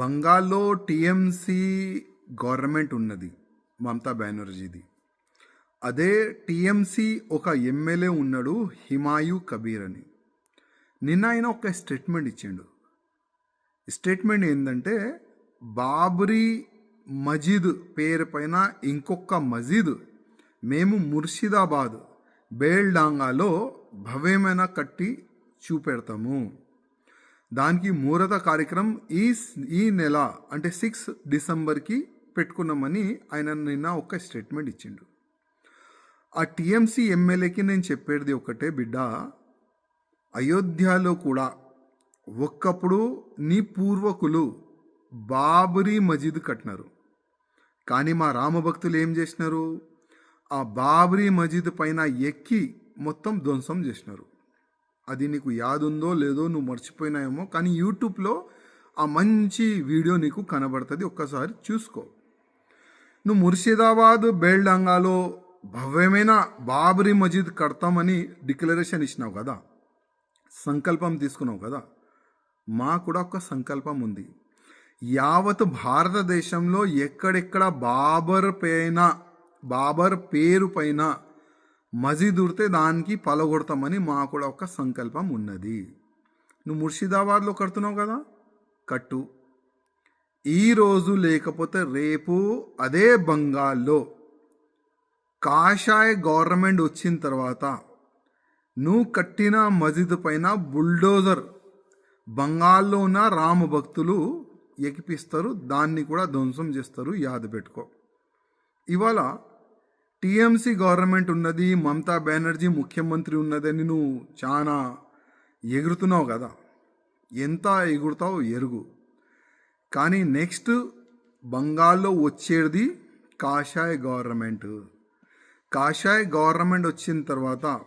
బంగాల్లో TMC government ఉన్నది మమతా బెనర్జీది. అదే TMC ఒక ఎమ్మెల్యే ఉన్నాడు హిమాయు కబీర్ అని. నిన్న ఆయన ఒక స్టేట్మెంట్ ఇచ్చిండు. స్టేట్మెంట్ ఏంటంటే బాబ్రీ మజీద్ పేరు పైన ఇంకొక మజీద్ మేము ముర్షిదాబాద్ బేల్డాంగాలో భవ్యమైన కట్టి చూపెడతాము. దానికి మూరత కార్యక్రమం ఈ ఈ నెల అంటే సిక్స్ డిసెంబర్కి పెట్టుకున్నామని ఆయన నిన్న ఒక స్టేట్మెంట్ ఇచ్చిండు. ఆ టీఎంసీ ఎమ్మెల్యేకి నేను చెప్పేది ఒకటే బిడ్డ. అయోధ్యలో కూడా ఒక్కప్పుడు నీ పూర్వకులు బాబరీ మజీద్ కట్టినారు. కానీ మా రామభక్తులు ఏం చేసినారు? ఆ బాబరీ మజీద్ పైన ఎక్కి మొత్తం ధ్వంసం చేసినారు. అది నీకు యాదుందో లేదో నువ్వు మర్చిపోయినాయేమో కానీ యూట్యూబ్లో ఆ మంచి వీడియో నీకు కనబడుతుంది ఒక్కసారి చూసుకో. నువ్వు ముర్షిదాబాద్ బేల్డంగాలో భవ్యమైన బాబరీ మజీద్ కడతామని డిక్లరేషన్ ఇచ్చినావు కదా సంకల్పం తీసుకున్నావు కదా మా కూడా ఒక సంకల్పం ఉంది. యావత్ భారతదేశంలో ఎక్కడెక్కడ బాబర్ పైన బాబర్ పేరు పైన మజీదుడితే దానికి పలగొడతామని మా కూడా ఒక సంకల్పం ఉన్నది. నువ్వు ముర్షిదాబాద్లో కడుతున్నావు కదా? కట్టు. ఈరోజు లేకపోతే రేపు అదే బంగాల్లో. కాషాయ గవర్నమెంట్ వచ్చిన తర్వాత నువ్వు కట్టిన మసీదు పైన బుల్డోజర్ బంగాల్లో ఉన్న రామ భక్తులు ఎకిపిస్తారు దాన్ని కూడా ధ్వంసం చేస్తారు యాద పెట్టుకో. ఇవాళ టీఎంసీ గవర్నమెంట్ ఉన్నది మమతా బెనర్జీ ముఖ్యమంత్రి ఉన్నదని నువ్వు చాలా ఎగురుతున్నావు కదా. ఎంత ఎగురుతావు ఎరుగు. కానీ నెక్స్ట్ బంగాల్లో వచ్చేది కాషాయ గవర్నమెంట్. కాషాయ గవర్నమెంట్ వచ్చిన తర్వాత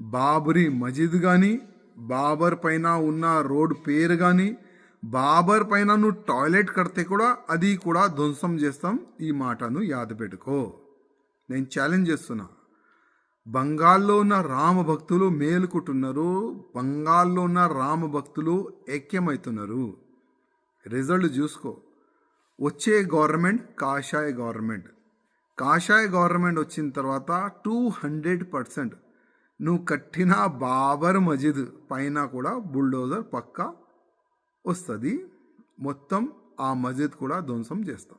బాబరీ మజీద్ కానీ బాబర్ పైన ఉన్న రోడ్ పేరు కానీ బాబర్ పైన నువ్వు టాయిలెట్ కడితే కూడా అది కూడా ధ్వంసం చేస్తాం. ఈ మాటను యాద పెట్టుకో నేను ఛాలెంజ్ చేస్తున్నా. బంగాల్లో ఉన్న రామ భక్తులు మేలుకుంటున్నారు బంగాల్లో ఉన్న రామ భక్తులు ఐక్యమవుతున్నారు. రిజల్ట్ చూసుకో. వచ్చే గవర్నమెంట్ కాషాయ గవర్నమెంట్. కాషాయ గవర్నమెంట్ వచ్చిన తర్వాత టూ హండ్రెడ్ పర్సెంట్ నువ్వు కట్టిన బాబర్ మజిద్ పైన కూడా బుల్డోజర్ పక్కా వస్తుంది. మొత్తం ఆ మజిద్ కూడా ధ్వంసం చేస్తాం.